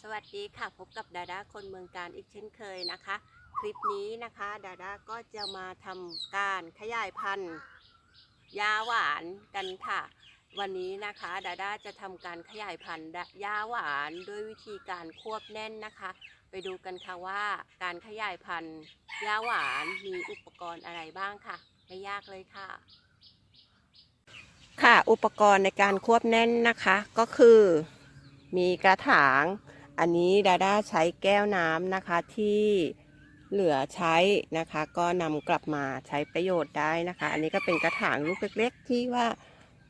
สวัสดีค่ะพบกับดาดาคนเมืองการอีกเช่นเคยนะคะ คลิปนี้นะคะดาดาก็จะมาทำการขยายพันธุ์ยาหวานกันค่ะ วันนี้นะคะดาดาจะทำการขยายพันธุ์ยาหวานด้วยวิธีการควบแน่นนะคะ ไปดูกันค่ะว่าการขยายพันธุ์ยาหวานมีอุปกรณ์อะไรบ้างค่ะ ไม่ยากเลยค่ะ ค่ะอุปกรณ์ในการควบแน่นนะคะก็คือมีกระถาง อันนี้ดาด้าใช้แก้วน้ำนะคะที่เหลือใช้นะคะ ก็นำกลับมาใช้ประโยชน์ได้นะคะ อันนี้ก็เป็นกระถางลูกเล็ก ๆ ที่ว่า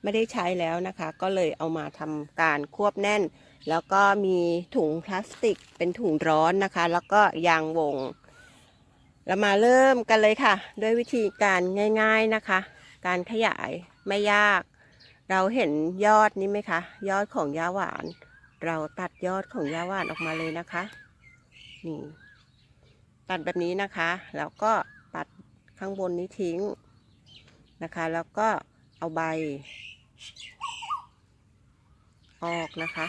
ไม่ได้ใช้แล้วนะคะ ก็เลยเอามาทำการควบแน่น แล้วก็มีถุงพลาสติกเป็นถุงร้อนนะคะ แล้วก็ยางวง เรามาเริ่มกันเลยค่ะ ด้วยวิธีการง่าย ๆนะคะ การขยายไม่ยาก เราเห็นยอดนี้ไหมคะ ยอดของยาหวาน เราตัดยอดของยาหวานออกมาเลยนะคะ นี่ ตัดแบบนี้นะคะ แล้วก็ตัดข้างบนนี้ทิ้งนะคะ แล้วก็เอาใบ ออกนะคะ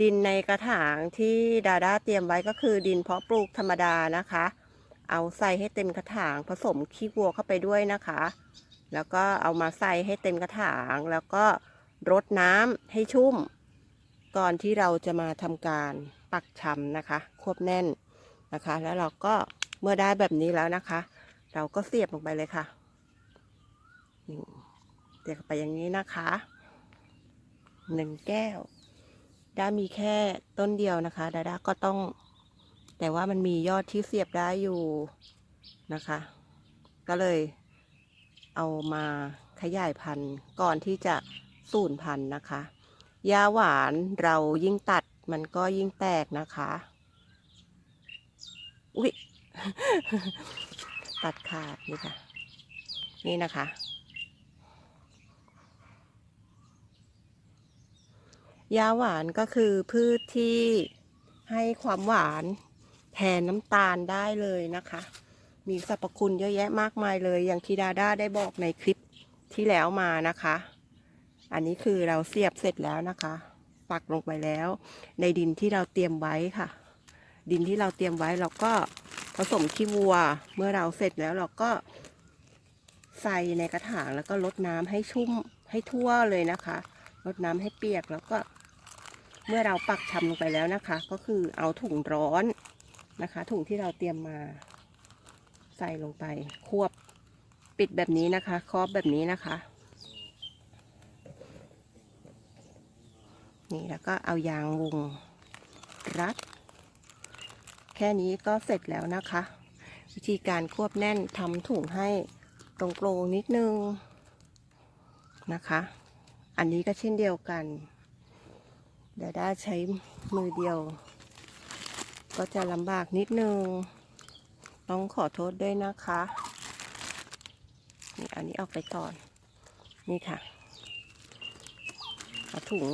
ดินในกระถางที่ดาด้าเตรียมไว้ก็คือดินเพาะปลูกธรรมดานะคะ เอาใส่ให้เต็มกระถางผสมขี้วัวเข้าไปด้วยนะคะ แล้วก็เอามาใส่ให้เต็มกระถาง แล้วก็รดน้ำให้ชุ่ม ก่อนที่เราจะมาทำการปักชำนะคะ ควบแน่นนะคะ แล้วเราก็เมื่อได้แบบนี้แล้วนะคะ เราก็เสียบลงไปเลยค่ะเสียบไปอย่างนี้นะคะหนึ่งแก้วด้ามีแค่ต้นเดียวนะคะ ดาด้าก็ต้อง แต่ว่ามันมียอดที่เสียบได้อยู่นะคะ ก็เลย เอามาขยายพันธุ์ก่อนที่จะสูญพันธุ์นะคะยาหวานเรายิ่งตัดมันก็ยิ่งแตกนะคะ อุ๊ย ตัดขาดนี่ค่ะ นี่นะคะ ยาหวานก็คือพืชที่ให้ความหวานแทนน้ำตาลได้เลยนะคะ มีสรรพคุณเยอะแยะมากมายเลย อย่างที่ดาด้าได้บอกในคลิปที่แล้วมานะคะ อันนี้คือเราเสียบเสร็จแล้วนะคะ ปักลงไปแล้ว ในดินที่เราเตรียมไว้ค่ะ ดินที่เราเตรียมไว้เราก็ผสมขี้วัว เมื่อเราเสร็จแล้วเราก็ใส่ในกระถางแล้วก็ลดน้ำให้ชุ่มให้ทั่วเลยนะคะลดน้ำให้เปียกแล้วก็ เมื่อเราปักชำลงไปแล้วนะคะ ก็คือเอาถุงร้อนนะคะ ถุงที่เราเตรียมมา ใส่ลงไป ควบปิดแบบนี้นะคะ ครอบแบบนี้นะคะ นี่แล้วก็เอายางวงรัด แค่นี้ก็เสร็จแล้วนะคะ วิธีการควบแน่นทำถุงให้ตรงโปรงนิดนึงนะคะ อันนี้ก็เช่นเดียวกันเดี๋ยวได้ใช้มือเดียว ก็จะลำบากนิดนึง ต้องขอโทษด้วยนะคะ นี่อันนี้ออกไปก่อน นี่ค่ะเอาถุง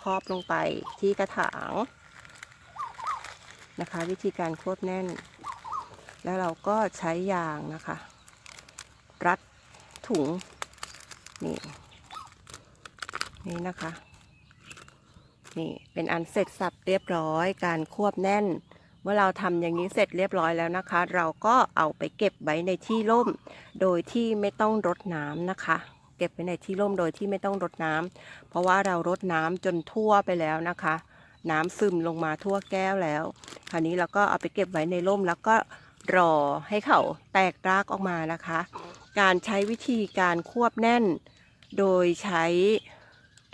ครอบลงไปที่กระถางนะคะ วิธีการควบแน่น แล้วเราก็ใช้ยางนะคะ รัดถุง นี่นี่นะคะ นี่เป็นอันเสร็จสับเรียบร้อยการควบแน่น มื่อเราทำอย่างนี้เสร็จเรียบร้อยแล้วนะคะ เราก็เอาไปเก็บไว้ในที่ร่ม โดยที่ไม่ต้องรดน้ำนะคะ เก็บไว้ในที่ร่มโดยที่ไม่ต้องรดน้ำเพราะว่าเรารดน้ำจนทั่วไปแล้วนะคะ น้ำซึมลงมาทั่วแก้วแล้ว คราวนี้เราก็เอาไปเก็บไว้ในร่มแล้วก็รอให้เขาแตกรากออกมานะคะ การใช้วิธีการควบแน่น โดยใช้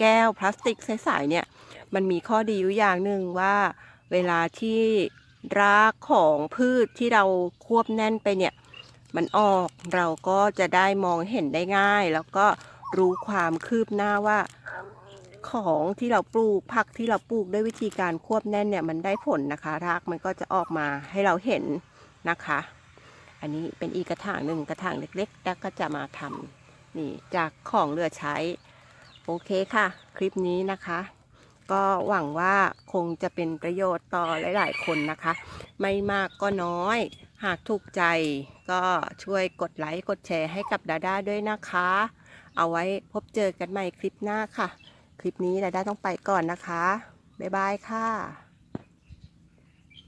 แก้วพลาสติกใสๆเนี่ย มันมีข้อดีอยู่อย่างหนึ่งว่าเวลาที่ รากของพืชที่เราควบแน่นไปเนี่ย มันออกเราก็จะได้มองเห็นได้ง่าย แล้วก็รู้ความคืบหน้าว่าของที่เราปลูกผักที่เราปลูกด้วยวิธีการควบแน่นเนี่ยมันได้ผลนะคะ รากมันก็จะออกมาให้เราเห็นนะคะ อันนี้เป็นอีกกระถางหนึ่งกระถางเล็กๆแล้วก็จะมาทำนี่จากของเหลือใช้ โอเคค่ะ คลิปนี้นะคะ ก็หวังว่าคงจะเป็นประโยชน์ต่อหลาย ๆ คนนะคะ ไม่มากก็น้อย หากถูกใจก็ช่วยกดไลค์กดแชร์ให้กับดาด้าด้วยนะคะ เอาไว้พบเจอกันใหม่คลิปหน้าค่ะ คลิปนี้ดาด้าต้องไปก่อนนะคะ บ๊ายบายค่ะ